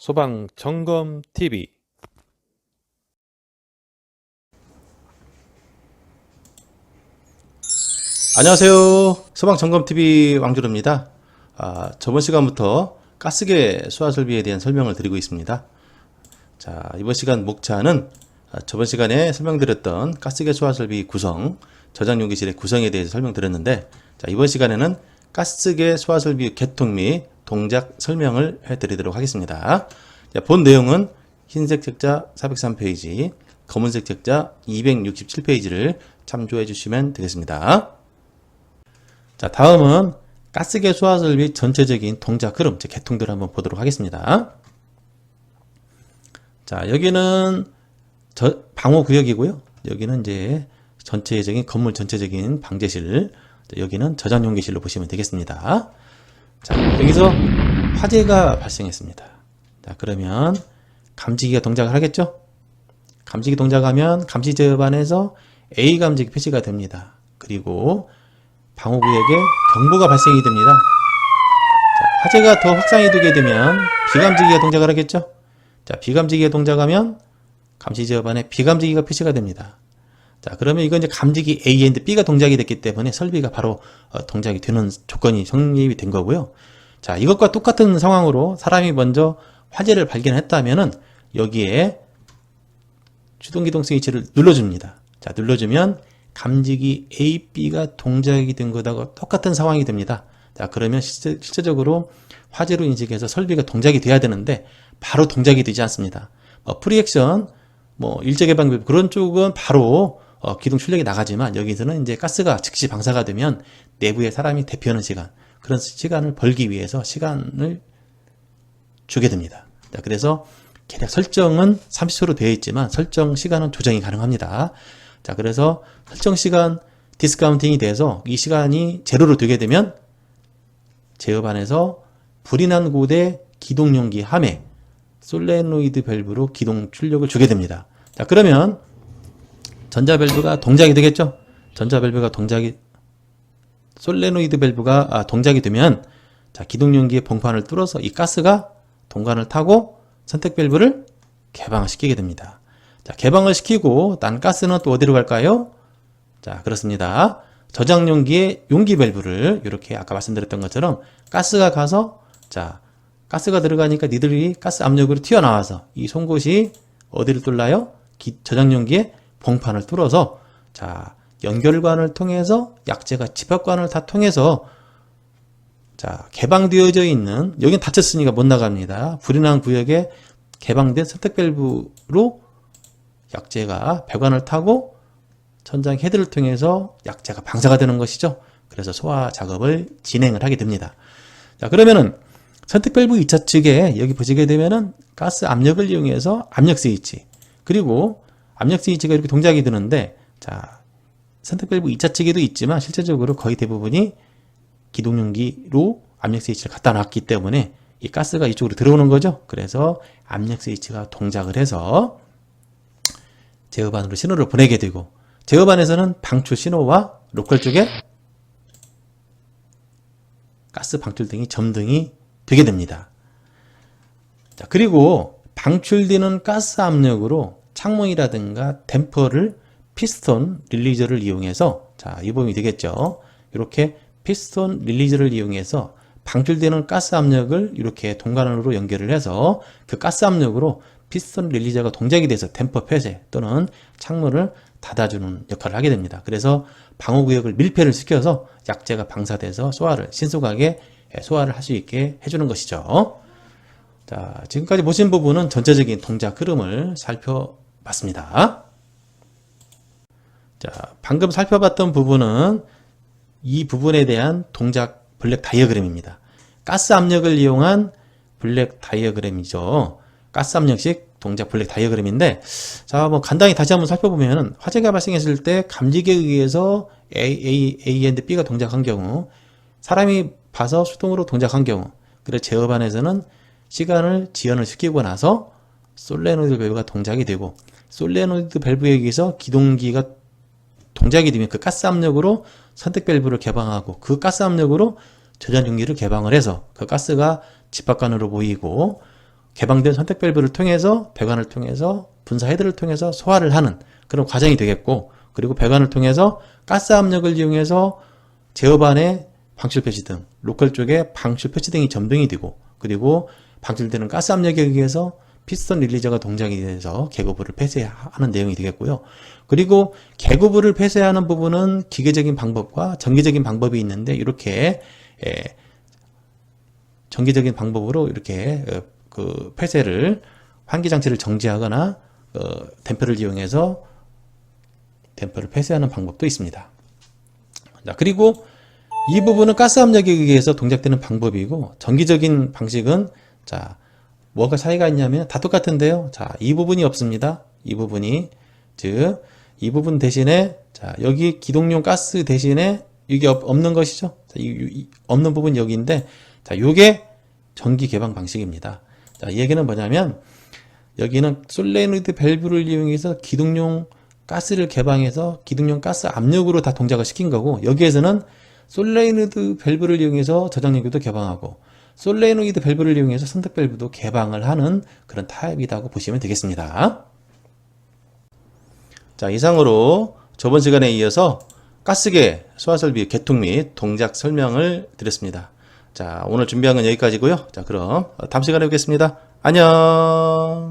소방 점검 TV 안녕하세요. 소방 점검TV 왕주로입니다. 아, 저번 시간부터 가스계 수화 설비에 대한 설명을 드리고 있습니다. 자, 이번 시간 목차는 아, 저번 시간에 설명드렸던 가스계 수화 설비 구성, 저장 용기실의 구성에 대해서 설명드렸는데, 자, 이번 시간에는 가스계 수화 설비 개통 및 동작 설명을 해드리도록 하겠습니다. 자, 본 내용은 흰색 책자 403페이지, 검은색 책자 267페이지를 참조해 주시면 되겠습니다. 자, 다음은 가스계 수화설비 전체적인 동작 흐름, 즉 개통들을 한번 보도록 하겠습니다. 자, 여기는 저 방호 구역이고요. 여기는 이제 전체적인 건물 전체적인 방제실, 자, 여기는 저장 용기실로 보시면 되겠습니다. 자, 여기서 화재가 발생했습니다. 자, 그러면 감지기가 동작을 하겠죠? 감지기 동작하면 감지 제반에서 A 감지기 표시가 됩니다. 그리고 방호구역에 경보가 발생이 됩니다. 자, 화재가 더 확산이 되게 되면 비감지기가 동작을 하겠죠? 자, 비감지기가 동작하면 감시 제어반에 비감지기가 표시가 됩니다. 자, 그러면 이건 이제 감지기 A and B가 동작이 됐기 때문에 설비가 바로 어, 동작이 되는 조건이 성립이 된 거고요. 자, 이것과 똑같은 상황으로 사람이 먼저 화재를 발견했다면은 여기에 주동기동 스위치를 눌러줍니다. 자, 눌러주면 감지기 A, B가 동작이 된 것하고 똑같은 상황이 됩니다. 자, 그러면 실제, 실제적으로 화재로 인식해서 설비가 동작이 돼야 되는데 바로 동작이 되지 않습니다. 뭐 프리액션, 뭐 일제 개방 그런 쪽은 바로 어, 기둥 출력이 나가지만 여기서는 이제 가스가 즉시 방사가 되면 내부에 사람이 대피하는 시간 그런 시간을 벌기 위해서 시간을 주게 됩니다. 자, 그래서 계략 설정은 30초로 되어 있지만 설정 시간은 조정이 가능합니다. 자, 그래서 설정 시간 디스카운팅이 돼서 이 시간이 제로로 되게 되면 제어 반에서 불이 난 곳에 기동용기 함에 솔레노이드 밸브로 기동 출력을 주게 됩니다. 자, 그러면 전자 밸브가 동작이 되겠죠? 전자 밸브가 동작이 솔레노이드 밸브가 아, 동작이 되면 자, 기동용기의 봉판을 뚫어서 이 가스가 동관을 타고 선택 밸브를 개방을 시키게 됩니다. 자, 개방을 시키고 난 가스는 또 어디로 갈까요? 자, 그렇습니다. 저장 용기의 용기 밸브를 이렇게 아까 말씀드렸던 것처럼 가스가 가서 자, 가스가 들어가니까 니들이 가스 압력으로 튀어나와서 이 송곳이 어디를 뚫나요? 기- 저장 용기의 봉판을 뚫어서 자, 연결관을 통해서 약재가 집합관을 다 통해서 자, 개방되어져 있는 여긴 닫혔으니까 못 나갑니다. 불이 난 구역에 개방된 선택 밸브로 약재가 배관을 타고 천장 헤드를 통해서 약재가 방사가 되는 것이죠. 그래서 소화 작업을 진행을 하게 됩니다. 자, 그러면은 선택 밸브 2차 측에 여기 보시게 되면은 가스 압력을 이용해서 압력 스위치 그리고 압력 스위치가 이렇게 동작이 되는데 자, 선택 밸브 2차 측에도 있지만 실제적으로 거의 대부분이 기동용기로 압력 스위치를 갖다 놨기 때문에 이 가스가 이쪽으로 들어오는 거죠. 그래서 압력 스위치가 동작을 해서 제어반으로 신호를 보내게 되고 제어반에서는 방출 신호와 로컬 쪽에 가스 방출 등이 점등이 되게 됩니다. 자, 그리고 방출되는 가스 압력으로 창문이라든가 댐퍼를 피스톤 릴리저를 이용해서 자, 이 부분이 되겠죠. 이렇게 피스톤 릴리저를 이용해서 방출되는 가스 압력을 이렇게 동관으로 연결을 해서 그 가스 압력으로 피스톤 릴리저가 동작이 돼서 댐퍼 폐쇄 또는 창문을 닫아주는 역할을 하게 됩니다. 그래서 방호 구역을 밀폐를 시켜서 약재가 방사돼서 소화를 신속하게 소화를 할 수 있게 해주는 것이죠. 자, 지금까지 보신 부분은 전체적인 동작 흐름을 살펴 봤습니다. 자, 방금 살펴봤던 부분은 이 부분에 대한 동작 블랙 다이어그램입니다. 가스 압력을 이용한 블랙 다이어그램이죠. 가스 압력식 동작 블랙 다이어그램인데, 자, 뭐 간단히 다시 한번 살펴보면은 화재가 발생했을 때 감지기에 의해서 A, A, A and B가 동작한 경우, 사람이 봐서 수동으로 동작한 경우, 그리고 제어반에서는 시간을 지연을 시키고 나서 솔레노이드 밸브가 동작이 되고, 솔레노이드 밸브에 의해서 기동기가 동작이 되면 그 가스 압력으로 선택 밸브를 개방하고 그 가스 압력으로 저장 용기를 개방을 해서 그 가스가 집합관으로 보이고 개방된 선택 밸브를 통해서 배관을 통해서 분사 헤드를 통해서 소화를 하는 그런 과정이 되겠고 그리고 배관을 통해서 가스 압력을 이용해서 제어반의 방출 표시 등 로컬 쪽에 방출 표시 등이 점등이 되고 그리고 방출되는 가스 압력에 의해서 피스톤 릴리저가 동작이 돼서 개구부를 폐쇄하는 내용이 되겠고요. 그리고 개구부를 폐쇄하는 부분은 기계적인 방법과 전기적인 방법이 있는데 이렇게 에, 전기적인 방법으로 이렇게 어, 그 폐쇄를 환기 장치를 정지하거나 어, 댐퍼를 이용해서 댐퍼를 폐쇄하는 방법도 있습니다. 자, 그리고 이 부분은 가스 압력에 의해서 동작되는 방법이고 전기적인 방식은 자 뭐가 차이가 있냐면 다 똑같은데요. 자, 이 부분이 없습니다. 이 부분이 즉 이 부분 대신에 자 여기 기동용 가스 대신에 이게 없, 없는 것이죠. 자, 이, 이- 없는 부분 여기인데 자 요게 전기 개방 방식입니다. 자, 이 얘기는 뭐냐면 여기는 솔레노이드 밸브를 이용해서 기둥용 가스를 개방해서 기둥용 가스 압력으로 다 동작을 시킨 거고 여기에서는 솔레노이드 밸브를 이용해서 저장용기도 개방하고 솔레노이드 밸브를 이용해서 선택 밸브도 개방을 하는 그런 타입이라고 보시면 되겠습니다. 자, 이상으로 저번 시간에 이어서 가스계 소화설비 개통 및 동작 설명을 드렸습니다. 자, 오늘 준비한 건 여기까지고요. 자, 그럼 다음 시간에 뵙겠습니다. 안녕.